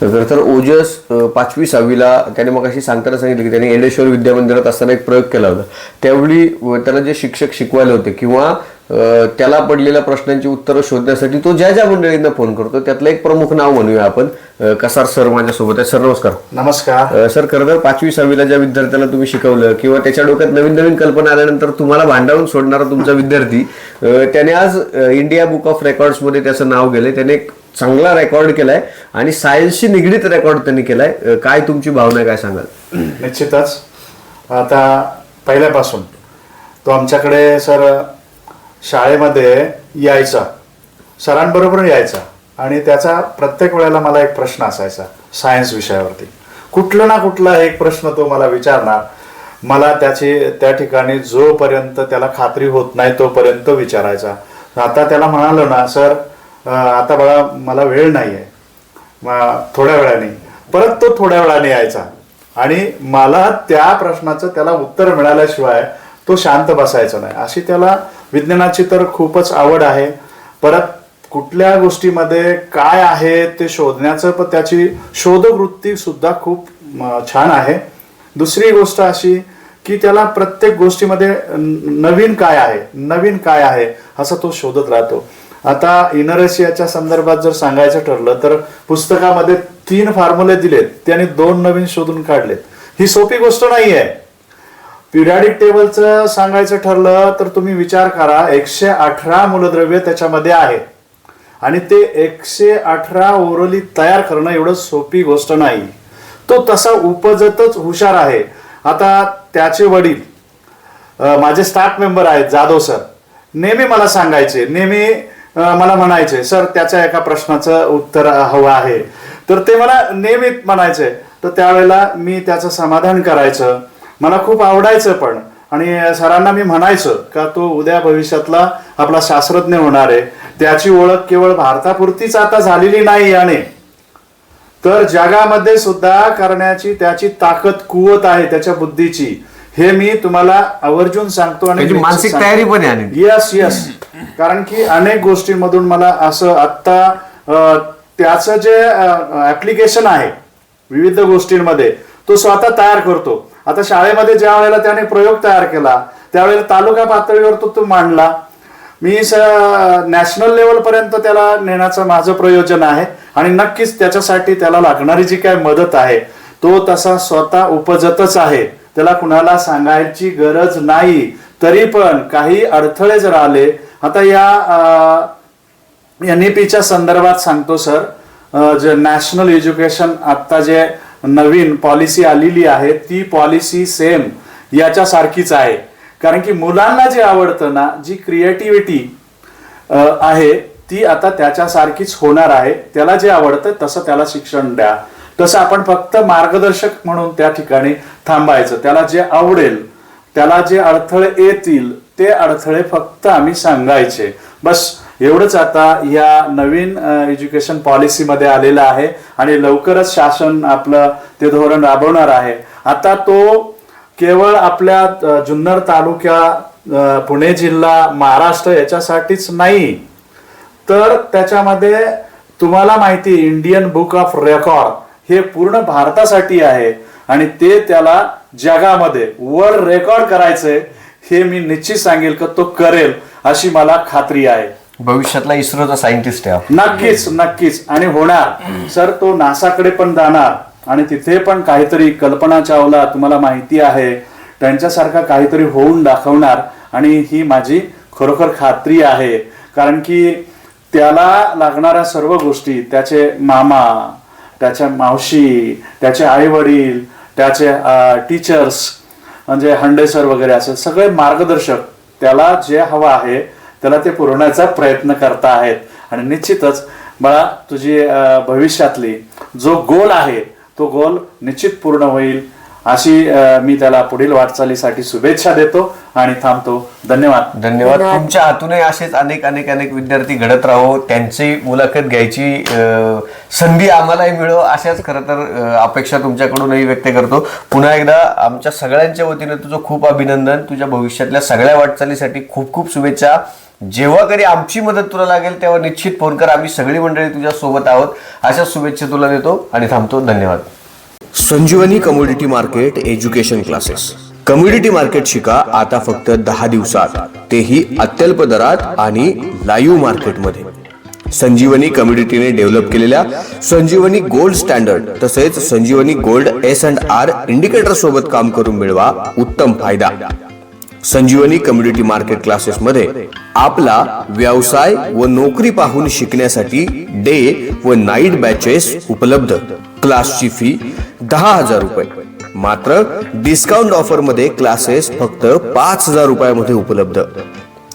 खरं तर ओजस पाचवी सहावीला त्याने मग अशी सांगताना सांगितलं की त्याने येडेश्वर विद्या मंदिरात असताना एक प्रयोग केला होता. त्यावेळी त्याला जे शिक्षक शिकवायला होते किंवा त्याला पडलेल्या प्रश्नांची उत्तरं शोधण्यासाठी तो ज्या ज्या मंडळींना फोन करतो त्यातलं एक प्रमुख नाव म्हणूया आपण कसार सर माझ्यासोबत आहे सर नमस्कार. नमस्कार. सर खरं तर पाचवी सहावीला ज्या विद्यार्थ्याला तुम्ही शिकवलं किंवा त्याच्या डोक्यात नवीन नवीन कल्पना आल्यानंतर तुम्हाला भांडावून सोडणारा तुमचा विद्यार्थी त्याने आज इंडिया बुक ऑफ रेकॉर्ड्समध्ये त्याचं नाव गेलंय. त्याने एक चांगला रेकॉर्ड केलाय आणि सायन्सशी निगडीत रेकॉर्ड त्यांनी केलाय. काय तुमची भावना आहे, काय सांगाल? निश्चितच. आता पहिल्यापासून तो आमच्याकडे सर शाळेमध्ये यायचा. सरांबरोबर यायचा. आणि त्याचा प्रत्येक वेळेला मला एक प्रश्न असायचा सायन्स विषयावरती. कुठलं ना कुठला एक प्रश्न तो मला विचारणार. मला त्याची त्या ठिकाणी जोपर्यंत त्याला खात्री होत नाही तोपर्यंत विचारायचा. आता त्याला म्हणालो ना सर आता बघा मला वेळ नाही आहे थोड्या वेळाने. परत तो थोड्या वेळाने यायचा. आणि मला त्या प्रश्नाचं त्याला उत्तर मिळाल्याशिवाय तो शांत बसायचा नाही. अशी त्याला विज्ञानाची तर खूपच आवड आहे. परत कुठल्या गोष्टीमध्ये काय आहे ते शोधण्याचं पण त्याची शोधवृत्ती सुद्धा खूप छान आहे. दुसरी गोष्ट अशी की त्याला प्रत्येक गोष्टीमध्ये नवीन काय आहे? नवीन काय आहे? असं तो शोधत राहतो. आता इनरेशियाच्या संदर्भात जर सांगायचं ठरलं तर पुस्तकामध्ये तीन फॉर्म्युले दिलेत त्याने दोन नवीन शोधून काढलेत. ही सोपी गोष्ट नाही आहे पिरियडिक टेबलचं सांगायचं ठरलं तर तुम्ही विचार करा एकशे अठरा मूलद्रव्य त्याच्यामध्ये आहे. आणि ते एकशे अठरा ओरली तयार करणं एवढं सोपी गोष्ट नाही. तो तसा उपजतच हुशार आहे. आता त्याचे वडील माझे स्टाफ मेंबर आहेत जाधव सर. नेहमी मला सांगायचे नेहमी मला म्हणायचे सर त्याच्या एका प्रश्नाचं उत्तर हवं आहे. तर ते मला नेहमी म्हणायचे. तर त्यावेळेला मी त्याचं समाधान करायचं. मला खूप आवडायचं पण. आणि सरांना मी म्हणायचं का तो उद्या भविष्यातला आपला शास्त्रज्ञ होणार आहे. त्याची ओळख केवळ भारतापुरतीच आता झालेली नाही याने तर जगामध्ये सुद्धा करण्याची त्याची ताकद कुवत आहे त्याच्या बुद्धीची. हे मी तुम्हाला आवर्जून सांगतो आणि मानसिक तयारी पण. येस येस कारण की अनेक गोष्टींमधून मला असं आत्ता त्याचं जे ऍप्लिकेशन आहे विविध गोष्टींमध्ये तो स्वतः तयार करतो. आता शाळेमध्ये ज्या वेळेला त्याने प्रयोग तयार केला त्यावेळेला तालुका पातळीवर तो तो मांडला. मी नॅशनल लेवल पर्यंत त्याला नेण्याचं माझं प्रयोजन आहे आणि नक्कीच त्याच्यासाठी त्याला लागणारी जी काय मदत आहे तो तसा स्वतः उपजतच आहे. त्याला कुणाला सांगायची गरज नाही. तरी पण काही अडथळे जर आले आता या एन ई पीच्या संदर्भात सांगतो सर. जे नॅशनल एज्युकेशन आता जे नवीन पॉलिसी आलेली आहे ती पॉलिसी सेम याच्यासारखीच आहे. कारण की मुलांना जे आवडतं ना जी क्रिएटिव्हिटी आहे ती आता त्याच्यासारखीच होणार आहे. त्याला जे आवडतं तसं त्याला शिक्षण द्या. तसं आपण फक्त मार्गदर्शक म्हणून त्या ठिकाणी थांबायचं. त्याला जे आवडेल त्याला जे अडथळे येतील ते अडथळे फक्त आम्ही सांगायचे. बस एवढंच आता या नवीन एज्युकेशन पॉलिसीमध्ये आलेलं आहे आणि लवकरच शासन आपलं ते धोरण राबवणार आहे. आता तो केवळ आपल्या जुन्नर तालुक्या पुणे जिल्हा महाराष्ट्र याच्यासाठीच नाही. तर त्याच्यामध्ये तुम्हाला माहिती इंडियन बुक ऑफ रेकॉर्ड हे पूर्ण भारतासाठी आहे. आणि ते त्याला जगामध्ये वर्ल्ड रेकॉर्ड करायचंय. हे मी निश्चित सांगेल का तो करेल अशी मला खात्री आहे. भविष्यातला इस्रोचा सायंटिस्ट आहे. नक्कीच नक्कीच. आणि होणार. सर तो नासाकडे पण जाणार. आणि तिथे पण काहीतरी कल्पना चावला तुम्हाला माहिती आहे. त्यांच्यासारखा काहीतरी होऊन दाखवणार. आणि ही माझी खरोखर खात्री आहे. कारण की त्याला लागणाऱ्या सर्व गोष्टी त्याचे मामा त्याच्या मावशी त्याचे आई वडील त्याचे टीचर्स म्हणजे हंडे सर वगैरे असेल सगळे मार्गदर्शक त्याला जे हवं आहे त्याला ते पुरवण्याचा प्रयत्न करता आहेत. आणि निश्चितच मला तुझी भविष्यातली जो गोल आहे तो गोल निश्चित पूर्ण होईल. अशी मी त्याला पुढील वाटचालीसाठी शुभेच्छा देतो आणि थांबतो. धन्यवाद. धन्यवाद. तुमच्या हातूनही असेच अनेक अनेक अनेक विद्यार्थी घडत राहो. त्यांची मुलाखत घ्यायची अं, संधी आम्हालाही मिळो अशाच खरं तर अपेक्षा तुमच्याकडूनही व्यक्त करतो. पुन्हा एकदा आमच्या सगळ्यांच्या वतीने तुझं खूप अभिनंदन. तुझ्या भविष्यातल्या सगळ्या वाटचालीसाठी खूप खूप शुभेच्छा. जेव्हा कधी आमची मदत तुला लागेल तेव्हा निश्चित फोन कर. आम्ही सगळी मंडळी तुझ्या सोबत आहोत. अशा शुभेच्छा तुला देतो आणि थांबतो. धन्यवाद. Sanjeevani community market education classes. Community market शिका आता फक्त दहा दिवसात. तेही अत्यल्प दरात आणि लाईव्ह मार्केटमध्ये. संजीवनी कम्युनिटीने डेव्हलप केलेल्या संजीवनी गोल्ड स्टँडर्ड तसेच Sanjeevani gold S and R indicator सोबत काम करून मिळवा उत्तम फायदा. संजीवनी कम्युनिटी मार्केट क्लासेस मध्ये आपला व्यवसाय व नोकरी पाहून शिकण्यासाठी डे व नाईट बॅचेस उपलब्ध. क्लासची फी दहा हजार रुपये. मात्र डिस्काउंट ऑफरमध्ये क्लासेस फक्त पाच हजार रुपयामध्ये उपलब्ध.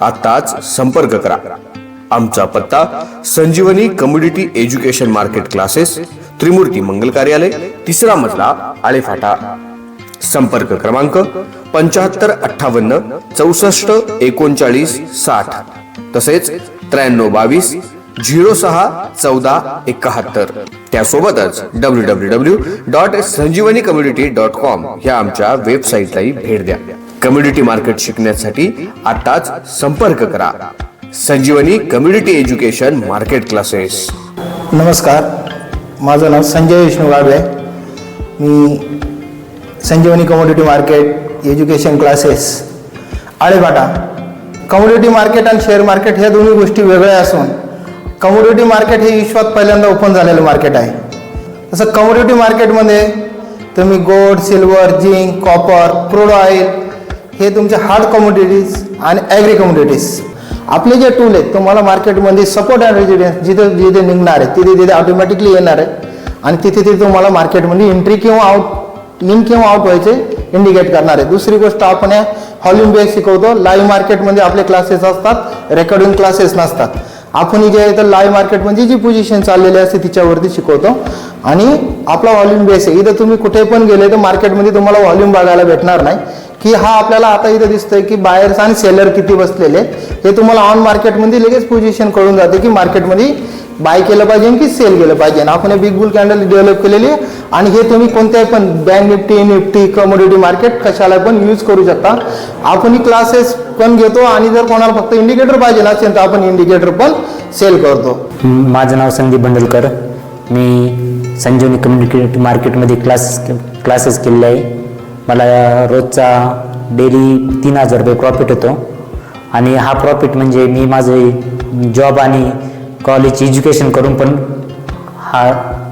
आताच संपर्क करा. आमचा पत्ता Sanjeevani community education market classes Trimurti Mangal Karyalay तिसरा मजला आळेफाटा. संपर्क क्रमांक पंच्याहत्तर अठ्ठावन्न चौसष्ट एकोणचाळीस साठ. तसेच त्र्याण्णव बावीस झिरो सहा चौदा एकाहत्तर. त्यासोबतच W W W dot Sanjeevani community dot com ह्या आमच्या वेबसाईटलाही भेट द्या. कम्युनिटी मार्केट शिकण्यासाठी आताच संपर्क करा. Sanjeevani community education market classes नमस्कार. माझं नाव संजय विष्णू गाडवे. मी Sanjeevani commodity market education classes Alephata commodity market आणि शेअर मार्केट ह्या दोन्ही गोष्टी वेगळ्या असून कमोडिटी मार्केट हे विश्वात पहिल्यांदा ओपन झालेलं मार्केट आहे. तसं कमोडिटी मार्केटमध्ये तुम्ही gold silver zinc copper crude oil हे तुमचे हार्ड कमोडिटीज आणि ॲग्री कमोडिटीज आपले जे टूल आहेत तुम्हाला मार्केटमध्ये सपोर्ट अँड रेजिडेन्स जिथे जिथे निघणार आहे तिथे तिथे ऑटोमॅटिकली येणार आहे. आणि तिथे तिथे तुम्हाला मार्केटमध्ये एंट्री किंवा आउट इन किंवा आउट व्हायचे इंडिकेट करणार आहे. दुसरी गोष्ट आपण या हॉल्यूम बेस शिकवतो लाईव्ह मार्केटमध्ये आपले क्लासेस असतात रेकॉर्डिंग क्लासेस नसतात. आपण जे आहे तर लाईव्ह मार्केटमध्ये जी पोझिशन चाललेली असते तिच्यावरती शिकवतो. आणि आपला व्हॉल्यूम बेस आहे. इथं तुम्ही कुठे पण गेले तर मार्केटमध्ये तुम्हाला व्हॉल्यूम बघायला भेटणार नाही. की हा आपल्याला आता इथं दिसतंय की बायर्स आणि सेलर किती बसलेले हे तुम्हाला ऑन मार्केटमध्ये लगेच पोझिशन कळून जाते की मार्केटमध्ये बाय केलं पाहिजे की सेल केलं पाहिजे. आणि आपण हे बिग बुल कॅन्डल डेव्हलप केलेली आहे. आणि हे तुम्ही कोणत्याही पण bank Nifty Nifty commodity market कशाला पण यूज करू शकता. आपणही क्लासेस पण घेतो आणि जर कोणाला फक्त इंडिकेटर पाहिजे असेल तर आपण इंडिकेटर पण सेल करतो. माझं नाव संदीप बंडलकर. मी संजीवनी कम्युनिकेट मार्केटमध्ये क्लास क्लासेस केलेले आहे. मला रोजचा डेली तीन हजार रुपये प्रॉफिट होतो. आणि हा प्रॉफिट म्हणजे मी माझे जॉब आणि कॉलेज एज्युकेशन करून पण हा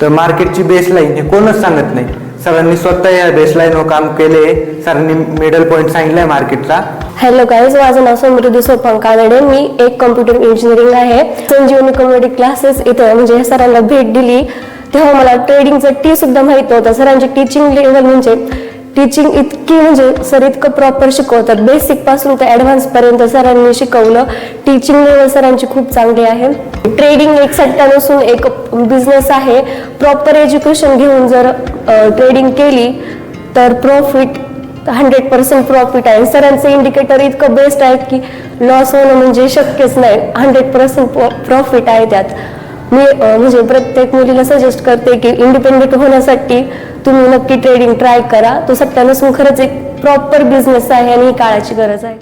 तर मार्केटची बेसलाईन हे कोणच सांगत नाही. सरांनी स्वतः या बेसलाईनवर काम केले. सरांनी मिडल पॉईंट सांगितलाय मार्केटचा हॅलो गाईज माझं नाव समृद्धी सोपान कानडे मी एक कम्प्युटर इंजिनिअरिंग आहे. संजीवनी कम्युनिटी क्लासेस इथं म्हणजे सरांना भेट दिली. तेव्हा मला ट्रेडिंगचं टी सुद्धा माहीत नव्हतं. सरांची टीचिंग लेवल म्हणजे टीचिंग इतकी म्हणजे सर इतकं प्रॉपर शिकवतात. बेसिकपासून ते ॲडव्हान्स पर्यंत सरांनी शिकवलं. टीचिंग लेवल सरांची खूप चांगली आहे. ट्रेडिंग एक सट्टा नसून एक बिझनेस आहे. प्रॉपर एज्युकेशन घेऊन जर ट्रेडिंग केली तर प्रॉफिट हंड्रेड पर्सेंट प्रॉफिट आहे. सरांचं इंडिकेटर इतकं बेस्ट आहे की लॉस होणं म्हणजे शक्यच नाही. हंड्रेड पर्सेंट प्रॉफिट आहे त्यात. मी म्हणजे प्रत्येक मुलीला सजेस्ट करते की इंडिपेंडेंट होण्यासाठी तुम्ही नक्की ट्रेडिंग ट्राय करा. तो सट्टा नसून खरंच एक प्रॉपर बिझनेस आहे आणि ही काळाची गरज आहे.